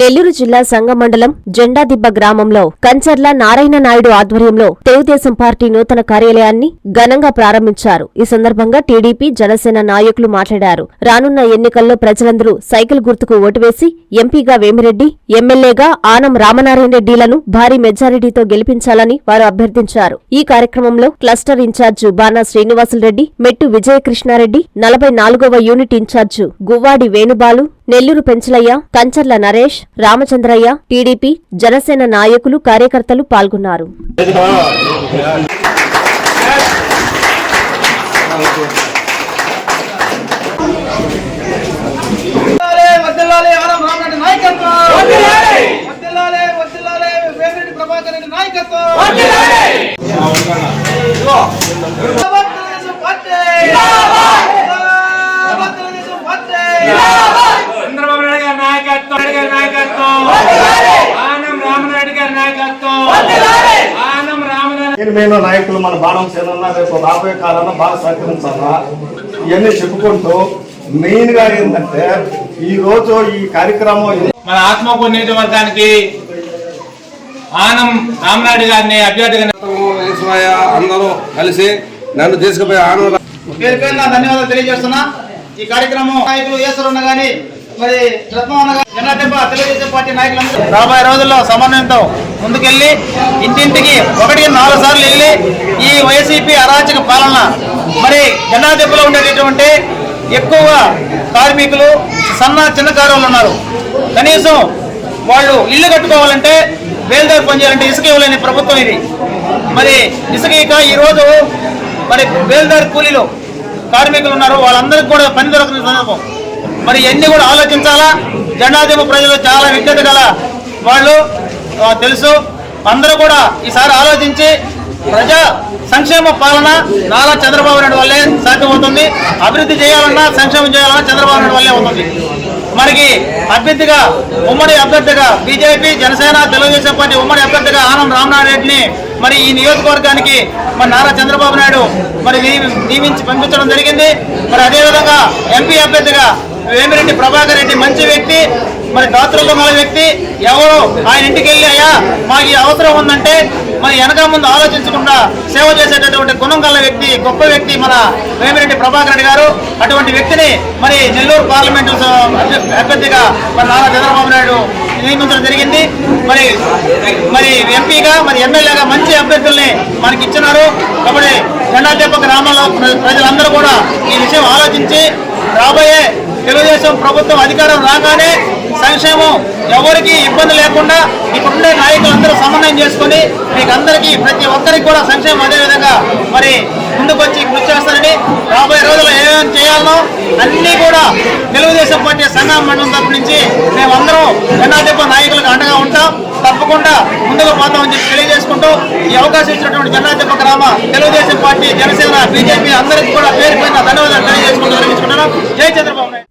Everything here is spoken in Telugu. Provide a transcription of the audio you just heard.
నెల్లూరు జిల్లా సంగమండలం జెండాదిబ్బ గ్రామంలో కంచర్ల నారాయణ నాయుడు ఆధ్వర్యంలో తెలుగుదేశం పార్టీ నూతన కార్యాలయాన్ని ఘనంగా ప్రారంభించారు. ఈ సందర్భంగా టీడీపీ జనసేన నాయకులు మాట్లాడారు. రానున్న ఎన్నికల్లో ప్రజలందరూ సైకిల్ గుర్తుకు ఓటు వేసి ఎంపీగా వేమిరెడ్డి ఎమ్మెల్యేగా ఆనం రామనారాయణ రెడ్డిలను భారీ మెజారిటీతో గెలిపించాలని వారు అభ్యర్థించారు. ఈ కార్యక్రమంలో క్లస్టర్ ఇన్ఛార్జు బానా శ్రీనివాసులరెడ్డి మెట్టు విజయకృష్ణారెడ్డి నలభై నాలుగవ unit incharge Guvvadi Venubalu Nellore Penchalaiah Kancharla Naresh Ramachandraiah TDP Janasena నాయకులు కార్యకర్తలు పాల్గొన్నారు నాయకత్వం. వర్ధిల్లాలే, వర్ధిల్లాలే, వేమిరెడ్డి ప్రభాకర్ రెడ్డి నాయకత్వం. జిందాబాద్ తెలుగుదేశం పార్టీ. జిందాబాద్ తెలుగుదేశం పార్టీ. చంద్రబాబు నాయుడు గారి నాయకత్వం నాయుడు గారి నాయకత్వం ఆనం రామనాయుడు గారి నాయకత్వం. ఆనం రామనాయుడు నేను మేము నాయకులు మన బాణం సేనన్న రేపు రాబోయే కాలంలో బాగా సహకరించాలా? ఇవన్నీ చెప్పుకుంటూ మెయిన్గా ఏంటంటే ఈ రోజు ఈ కార్యక్రమం మన ఆత్మకూరు నియోజకవర్గానికి ఆనం రామనాయుడు గారిని అభ్యర్థిగా అందరూ కలిసి నన్ను తీసుకుపోయి ఆనంద ధన్యవాదాలు తెలియజేస్తున్నా. ఈ కార్యక్రమం నాయకులు ఈశ్వరన్న గాని మరి తెలుగుదేశం పార్టీ నాయకులందరూ రాబోయే రోజుల్లో సమన్వయంతో ముందుకెళ్ళి ఇంటింటికి ఒకటి నాలుగు సార్లు వెళ్ళి ఈ వైసీపీ అరాచక పాలన మరి జనాదెబ్బలో ఉండేటటువంటి ఎక్కువగా కార్మికులు సన్న చిన్న కారులు ఉన్నారు. కనీసం వాళ్ళు ఇల్లు కట్టుకోవాలంటే బేల్దారు పనిచేయాలంటే ఇసుక ఇవ్వలేని ప్రభుత్వం ఇది. మరి ఇసుక ఇక ఈరోజు మరి బేల్దారి కూలీలు కార్మికులు ఉన్నారు. వాళ్ళందరికీ కూడా పని దొరకని సందర్భం. మరి ఇవన్నీ కూడా ఆలోచించాలా? జెండాదిమ ప్రజలు చాలా విజ్ఞత గల వాళ్ళు తెలుసు. అందరూ కూడా ఈసారి ఆలోచించి ప్రజా సంక్షేమ పాలన నారా చంద్రబాబు నాయుడు వల్లే సాధ్యమవుతుంది. అభివృద్ధి చేయాలన్నా సంక్షేమం చేయాలన్నా చంద్రబాబు నాయుడు వల్లే అవుతుంది. మనకి అభ్యర్థిగా ఉమ్మడి అభ్యర్థిగా బీజేపీ జనసేన తెలుగుదేశం పార్టీ ఉమ్మడి అభ్యర్థిగా ఆనం రామనారాయణ రెడ్డిని మరి ఈ నియోజకవర్గానికి మరి నారా చంద్రబాబు నాయుడు మరి నియమించి పంపించడం జరిగింది. మరి అదేవిధంగా ఎంపీ అభ్యర్థిగా వేమిరెడ్డి ప్రభాకర్ రెడ్డి మంచి వ్యక్తి మరి దాతృత్వం గల వ్యక్తి. ఎవరు ఆయన ఇంటికి వెళ్ళి అయ్యా మాకు ఈ అవసరం ఉందంటే మరి వెనక ముందు ఆలోచించకుండా సేవ చేసేటటువంటి గుణం గల వ్యక్తి గొప్ప వ్యక్తి మన వేమిరెడ్డి ప్రభాకర్ రెడ్డి గారు. అటువంటి వ్యక్తిని మరి నెల్లూరు పార్లమెంటు అభ్యర్థిగా మరి నారా చంద్రబాబు నాయుడు నియమించడం జరిగింది. మరి మరి ఎంపీగా మరి ఎమ్మెల్యేగా మంచి అభ్యర్థుల్ని మనకి ఇచ్చినారు. కాబట్టి జెండాదెబ్బ గ్రామంలో ప్రజలందరూ కూడా ఈ విషయం ఆలోచించి రాబోయే తెలుగుదేశం ప్రభుత్వం అధికారం రాగానే సంక్షేమం ఎవరికి ఇబ్బంది లేకుండా ఇప్పుడుండే నాయకులందరూ సమన్వయం చేసుకుని మీకు అందరికీ ప్రతి ఒక్కరికి కూడా సంక్షేమం అదే విధంగా మరి ముందుకొచ్చి కృషి చేస్తారని రాబోయే రోజుల్లో ఏమేమి చేయాలనో అన్నీ కూడా తెలుగుదేశం పార్టీ సంఘం మండలం తరపు నుంచి మేమందరం జనాధిప నాయకులకు అండగా ఉంటాం. తప్పకుండా ముందుకు పోతామని చెప్పి తెలియజేసుకుంటూ ఈ అవకాశం ఇచ్చినటువంటి జనాధిప గ్రామ తెలుగుదేశం పార్టీ జనసేన బీజేపీ అందరికీ కూడా పేరు పైన ధన్యవాదాలు తెలియజేసుకుంటూ విరమించుకుంటున్నాను